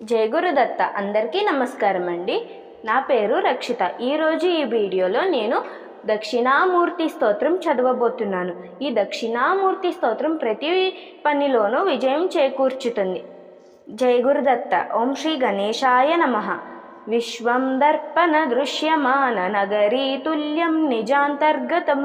జయ గురుదత్త అందరికీ నమస్కారం అండి నా పేరు రక్షిత. ఈరోజు ఈ వీడియోలో నేను దక్షిణామూర్తి స్తోత్రం చదవబోతున్నాను. ఈ దక్షిణామూర్తి స్తోత్రం ప్రతి పనిలోనూ విజయం చేకూర్చుతుంది. జయ గురుదత్త ఓం శ్రీ గణేశాయ నమ. विश्वं दर्पणदृश्यमाननगरी तुल्यं निजान्तर्गतं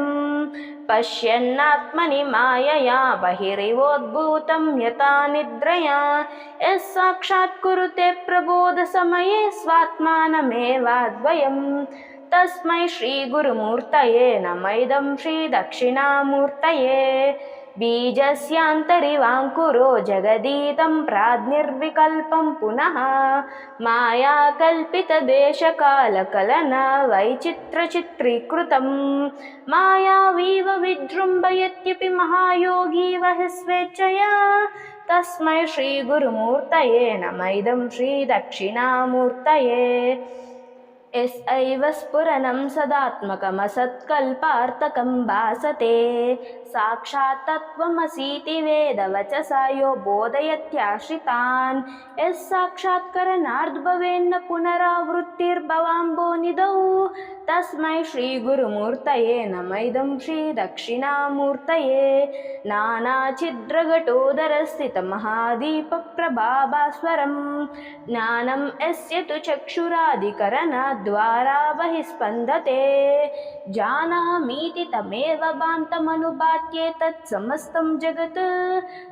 पश्यन्नात्मनि मायया बहिरिवोद्भूतं यथा निद्रया। यस्साक्षात् कुरुते प्रबोधसमये स्वात्मानमेवाद्वयम्। तस्मै श्रीगुरुमूर्तये नमैदं श्रीदक्षिणामूर्तये। बीजस्यान्तरिवाङ्कुरो जगदीतं प्राज्ञिर्विकल्पं पुनः मायाकल्पितदेशकालकलना वैचित्रचित्रीकृतं। मायावीव विजृम्भयत्यपि महायोगीव हि स्वेच्छया। तस्मै श्रीगुरुमूर्तये नमैदं श्रीदक्षिणामूर्तये। यस्यैव स्फुरनं सदात्मकमसत्कल्पार्थकं भासते। साक्षात्तत्त्वमसीतिवेदवचसा यो बोधयत्याश्रितान्। यः साक्षात्करणार्द्भवेन्न पुनरावृत्तिर्भवाम्बो निधौ तस्मै श्रीगुरुमूर्तये न मैदं श्रीदक्षिणामूर्तये नानाछिद्रघटोदरस्थितमहादीपप्रभास्वरं ज्ञानं यस्य तु चक्षुरादिकरणद्वारा बहिः स्पन्दते जानामीति तमेव भान्तमनुपात्ये तत्समस्तं जगत्।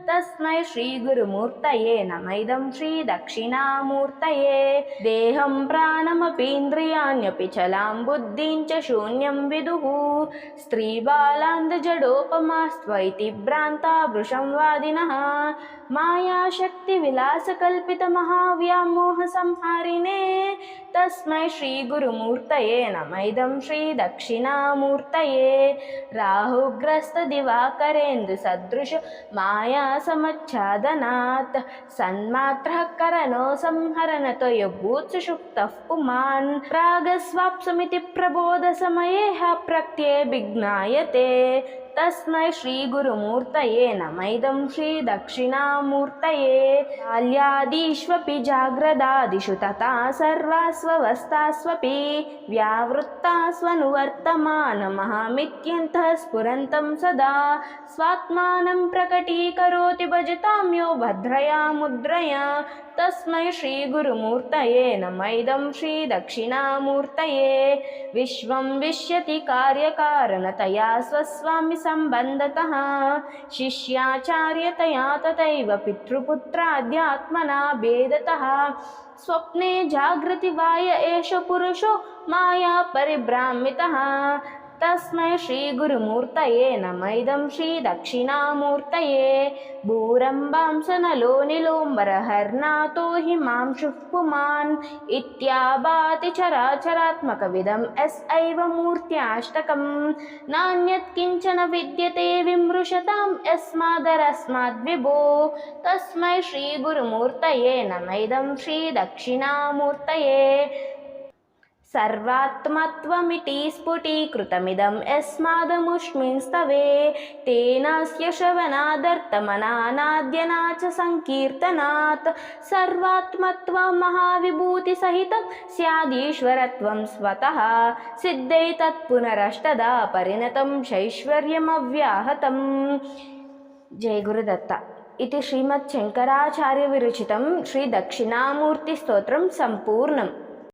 तस्मै श्रीगुरुमूर्तये न मदं श्रीदक्षिणामूर्तये। देहं प्राणमपीन्द्रियाण्यपि चलाम्बुद च शून्यं विदुः। स्त्रीबालान्दजडोपमास्त्वैति भ्रान्ता वृषं वादिनः। मायाशक्तिविलासकल्पितमहाव्यामोहसंहारिणे तस्मै श्रीगुरुमूर्तये नमैदं श्रीदक्षिणामूर्तये राहुग्रस्तदिवाकरेन्दुसदृश मायासमच्छादनात् सन्मात्रः करणो संहरणतयभूत्सुषुप्तः पुमान् प्रागस्वाप्समिति प्रबोधसमये ह प्रत्यये विज्ञायते तस्मै श्रीगुरुमूर्तये नमैदं श्रीदक्षिणामूर्तये बाल्यादीष्वपि जाग्रदादिषु तथा सर्वास्वस्थास्वपि व्यावृत्तास्वनुवर्तमानमहमित्यन्तः स्फुरन्तं सदा स्वात्मानं प्रकटीकरोति भजतां यो भद्रया मुद्रया तस्मै श्रीगुरुमूर्तये नमैदं श्रीदक्षिणामूर्तये विश्वं विश्यति कार्यकारणतया स्वस्वामि सम्बन्धतः। शिष्याचार्यतया तथैव पितृपुत्राद्यात्मना भेदतः। स्वप्ने जागृति वाय एष पुरुषो माया परिभ्रामितः। तस्मै श्रीगुरुमूर्तये नमैदं श्रीदक्षिणामूर्तये भूरम्बांसनलो निलोम्बरहर्नातो हि मां शुः पुमान् इत्याभाति चराचरात्मकविदं एस् एव मूर्त्याष्टकं नान्यत् किञ्चन विद्यते विमृशतां यस्मादरस्माद्विभो तस्मै श्रीगुरुमूर्तये नमैदं श्रीदक्षिणामूर्तये सर्वात्मत्वमिति स्फुटीकृतमिदं यस्मादमुष्मिन् स्तवे तेनास्य श्रवणादर्थमनानाद्यना च सङ्कीर्तनात् सर्वात्मत्वमहाविभूतिसहितं स्यादीश्वरत्वं स्वतः सिद्धै तत्पुनरष्टदा परिणतं शैश्वर्यमव्याहतम् जय गुरुदत्त इति श्रीमच्छङ्कराचार्यविरचितं श्रीदक्षिणामूर्तिस्तोत्रं सम्पूर्णम्